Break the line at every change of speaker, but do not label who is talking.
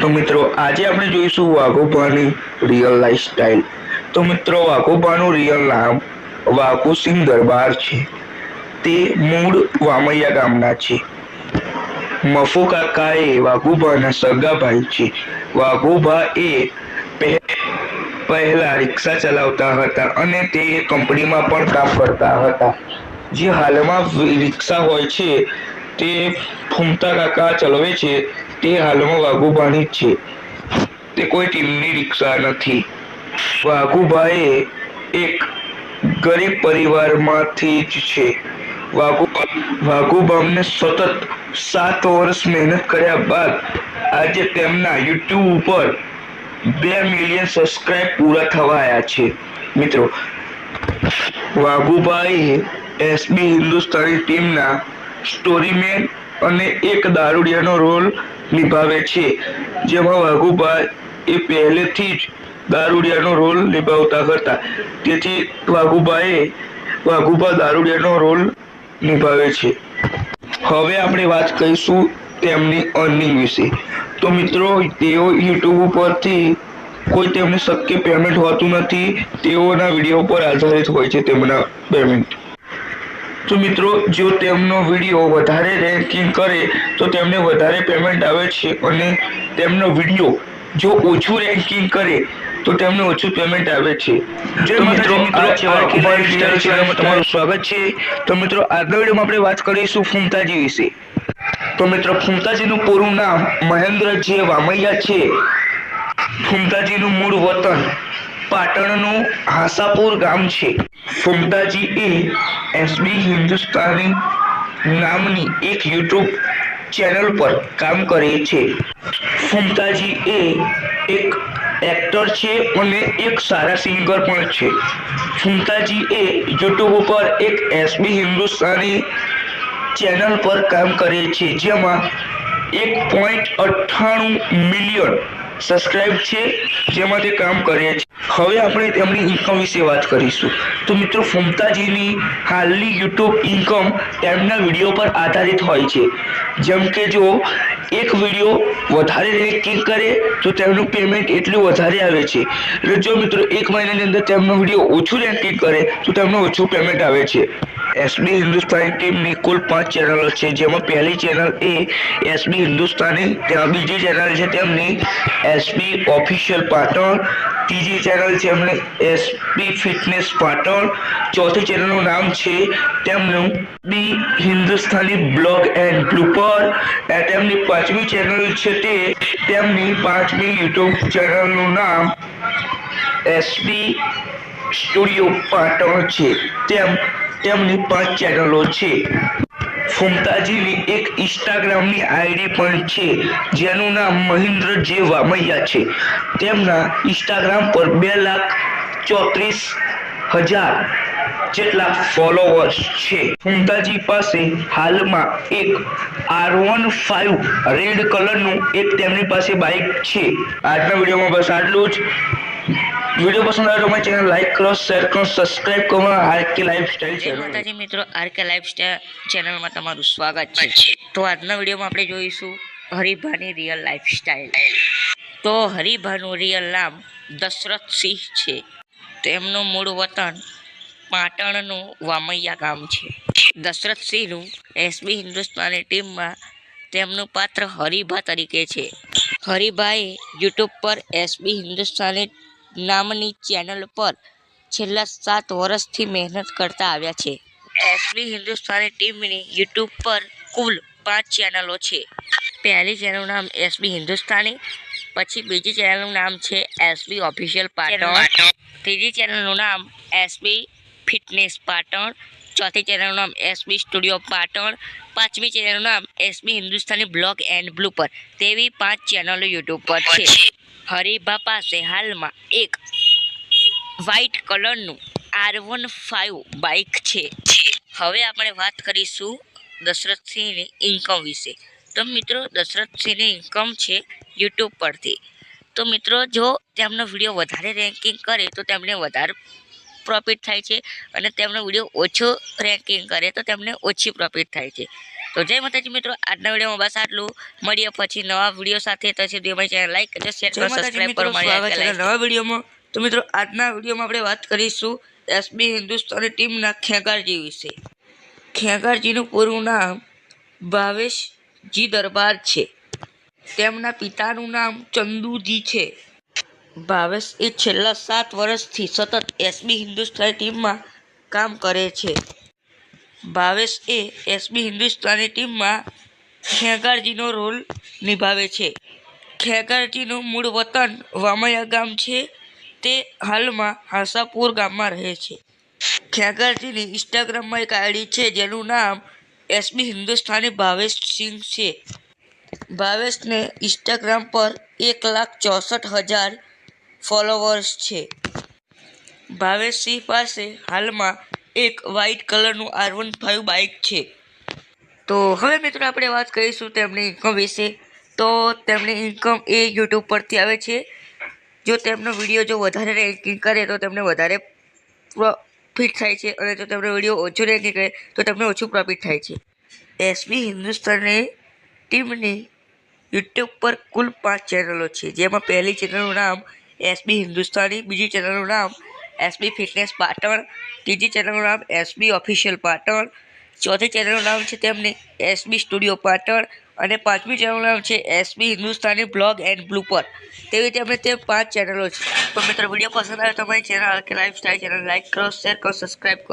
તો મિત્રો, આજે આપણે જોઈશું વાઘોબાની રિયલ લાઈફ સ્ટાઈલ તો મિત્રો વાઘોબાનું રિયલ નામ વાઘુસિંહ દરબાર છે. તે મૂળ વામૈયા ગામના છે. મફુ કાકા એ વાઘુબાના સગા છે. વાઘુબા એ પહેલા રિક્ષા ચલાવતા હતા અને તે કંપનીમાં પણ કામ કરતા હતા. જે હાલમાં રિક્ષા હોય છે, તે ફૂમતા કાકા ચલાવે છે. તે હાલમાં વાઘુબાની જ છે. તે કોઈ ટીમની રિક્ષા નથી. વાઘુબાએ એક ગરીબ પરિવારમાંથી જ છે. વાઘુબામને સતત સાત વર્ષ મહેનત કર્યા બાદ આજે તેમના યુટ્યુબ ઉપર બે મિલિયન સબસ્ક્રાઇબ પૂરા થવા આવ્યા છે. મિત્રો વાઘુભાઈ એસબી હિન્દુસ્તાની ટીમના સ્ટોરીમેન અને એક દારૂડિયાનો રોલ નિભાવે છે. જેમાં વાઘુભાઈ એ પહેલેથી જ દારૂડિયાનો રોલ નિભાવતા હતા. તેથી વાઘુભાઈએ વાઘુભા દારૂડિયાનો રોલ નિભાવે છે. હવે આપણે વાત કરીશું તેમની અર્નિંગ વિશે. તો મિત્રો, તેઓ યુટ્યુબ ઉપરથી કોઈ તેમને શક્ય પેમેન્ટ હોતું નથી, તેઓના વીડિયો પર આધારિત હોય છે તેમના પેમેન્ટ તો મિત્રો જો તેમનો વીડિયો વધારે રેન્કિંગ કરે તો તેમને વધારે પેમેન્ટ આવે છે અને તેમનો વીડિયો જો ઓછું રેન્કિંગ કરે તો તેમને ઓછું પેમેન્ટ આવે છે. જો મિત્રો તમારું સ્વાગત છે. તો મિત્રો આજના વિડીયોમાં આપણે વાત કરીશું ફૂમતાજી વિશે. તો મિત્રો ફૂમતાજીનું પૂરું નામ મહેન્દ્ર જે વામૈયા છે. ફૂમતાજીનું મૂળ વતન પાટણનું હાસાપુર ગામ છે. ફુમતાજી એ એસબી હિન્દુસ્તાની નામની એક યુટ્યુબ ચેનલ પર કામ કરે છે. ફુમતાજી એ એક એક્ટર છે અને એક સારા સિંગર પણ છે. ફુમતાજી એ યુટ્યુબ ઉપર એક એસબી હિન્દુસ્તાની ચેનલ પર કામ કરે છે, જેમાં એક પોઈન્ટ અઠ્ઠાણું મિલિયન સબસ્ક્રાઇબ છે જેમાં તે કામ કરે છે હવે આપણે તેમની ઇન્કમ વિશે વાત કરીશું. તો મિત્રો, ફુમતાજીની હાલની યુટ્યુબ ઇન્કમ તેમના વીડિયો પર આધારિત હોય છે. જેમ કે જો એક વીડિયો વધારે રેન્કિંગ કરે, તો તેમનું પેમેન્ટ એટલું વધારે આવે છે. એટલે જો મિત્રો, એક મહિનાની અંદર તેમનો વીડિયો ઓછું રેન્કિંગ કરે, તો તેમનું ઓછું પેમેન્ટ આવે છે. એસબી હિન્દુસ્તાની ટીમની કુલ પાંચ ચેનલો છે. જેમાં પહેલી ચેનલ એ એસબી હિન્દુસ્તાની ત્યાં બીજી ચેનલ છે તેમની એસબી ઓફિશિયલ પાટણ, ત્રીજી ચેનલ છે એમની એસબી ફિટનેસ પાટણ, ચોથી ચેનલનું નામ છે તેમનું B Hindustani blog and blooper તેમની પાંચમી ચેનલ છે તે તેમની પાંચમી યુટ્યુબ ચેનલનું નામ એસબી સ્ટુડિયો પાટણ છે. તેમ તેમની પાંચ ચેનલો છે. ફુમતાજીની એક ઇન્સ્ટાગ્રામની આઈડી પણ છે, જેનું નામ મહેન્દ્ર જે વામૈયા છે. તેમના ઇન્સ્ટાગ્રામ પર બે લાખ ચોત્રીસ હજાર જેટલા ફોલોવર્સ છે. ફુમતાજી પાસે હાલમાં એક આર વન ફાઇવ રેડ કલરનું એક તેમની પાસે બાઇક છે. આજના વિડીયોમાં બસ આટલું જ. વીડિયો પસંદ આવે તો મારી ચેનલ લાઈક કરો શેર કરો સબસ્ક્રાઇબ કરો આર કે લાઈફસ્ટાઈલ ચેનલ
માતાજી મિત્રો આરકે લાઈફસ્ટાઈલ ચેનલમાં તમારું સ્વાગત છે. તો આજના વિડીયોમાં આપણે જોઈશું હરિભાની રિયલ લાઈફસ્ટાઈલ તો હરિભાનું રિયલ નામ દશરથ સિંહ છે. તેમનું મૂળ વતન પાટણનું વામૈયા ગામ છે. દશરથસિંહનું એસબી હિન્દુસ્તાની ટીમમાં તેમનું પાત્ર હરિભા તરીકે છે. હરિભાએ યુટ્યુબ પર એસબી હિન્દુસ્તાની નામની ચેનલ પર છેલ્લા સાત વર્ષથી મહેનત કરતા આવ્યા છે. એસબી હિન્દુસ્તાની ટીમની યુટ્યુબ પર કુલ પાંચ ચેનલો છે. પહેલી ચેનલનું નામ એસબી હિન્દુસ્તાની, પછી બીજી ચેનલનું નામ છે એસબી ઓફિશિયલ પાટણ, ત્રીજી ચેનલનું નામ એસબી ફિટનેસ પાટણ, ચોથી ચેનલનું નામ એસબી સ્ટુડિયો પાટણ, પાંચમી ચેનલનું નામ SB Hindustani blog and blooper તેવી પાંચ ચેનલો યુટ્યુબ પર છે. હરિભા પાસે હાલમાં એક વ્હાઇટ કલરનું આર વન ફાઇવ બાઇક છે. હવે આપણે વાત કરીશું દશરથસિંહની ઇન્કમ વિશે. તો મિત્રો, દશરથસિંહની ઇન્કમ છે યુટ્યુબ પરથી. તો મિત્રો, જો તેમનો વીડિયો વધારે રેન્કિંગ કરે, તો તેમને વધારે પ્રોફિટ થાય છે અને તેમનો વીડિયો ઓછો રેન્કિંગ કરે તો તેમને ઓછી પ્રોફિટ થાય છે. તો જય માતાજી મિત્રો આજના વિડીયોમાં બસ આટલું. મળીએ પછી નવા વીડિયો સાથે. તો સુધી અમારી ચેનલ લાઈક કરજો શેર કરો સબસ્ક્રાઇબ કરો નવા વિડીયોમાં. તો મિત્રો આજના વિડીયોમાં આપણે વાત કરીશું એસબી હિન્દુસ્તાની ટીમના ખેંગારજી વિશે. ખેંગારજીનું પૂરું નામ ભાવેશજી દરબાર છે. તેમના પિતાનું નામ ચંદુજી છે. ભાવેશ એ છેલ્લા સાત વર્ષથી સતત એસબી હિન્દુસ્તાની ટીમમાં કામ કરે છે. ભાવેશ એ એસબી હિન્દુસ્તાની ટીમમાં ખેગારજીનો રોલ નિભાવે છે. ખેગારજીનું મૂળ વતન વામૈયા ગામ છે. તે હાલમાં હાસાપુર ગામમાં રહે છે. ખેગારજીની ઇન્સ્ટાગ્રામમાં એક આઈડી છે જેનું નામ એસબી હિન્દુસ્તાની ભાવેશ સિંહ છે. ભાવેશને ઇન્સ્ટાગ્રામ પર એક લાખ ચોસઠ હજાર ફોલોવર્સ છે. ભાવેશ સિંહ પાસે હાલમાં એક વ્હાઇટ કલરનું આર વન ફાઇવ બાઇક છે. તો હવે મિત્રો આપણે વાત કરીશું તેમની ઇન્કમ વિશે. તો તેમની ઇન્કમ એ યુટ્યુબ પરથી આવે છે. જો તેમનો વીડિયો જો વધારે રેન્કિંગ કરે તો તેમને વધારે પ્રોફિટ થાય છે અને જો તેમનો વીડિયો ઓછો રેન્કિંગ કરે તો તેમને ઓછું પ્રોફિટ થાય છે. એસબી હિન્દુસ્તાની ટીમની યુટ્યુબ પર કુલ પાંચ ચેનલો છે. જેમાં પહેલી ચેનલનું નામ એસબી હિન્દુસ્તાની, બીજી ચેનલનું નામ એસબી ફિટનેસ પાટણ, ત્રીજી ચેનલનું નામ એસબી ઓફિશિયલ પાટણ, ચોથી ચેનલનું નામ છે તેમની એસબી સ્ટુડિયો પાટણ અને પાંચમી ચેનલનું નામ છે SB Hindustani blog and blooper તેવી રીતે અમને તે પાંચ ચેનલો છે. તો મિત્રો, વીડિયો પસંદ આવે તો અમારી channel K lifestyle channel like કરો, શેર કરો, સબસ્ક્રાઈબ કરો.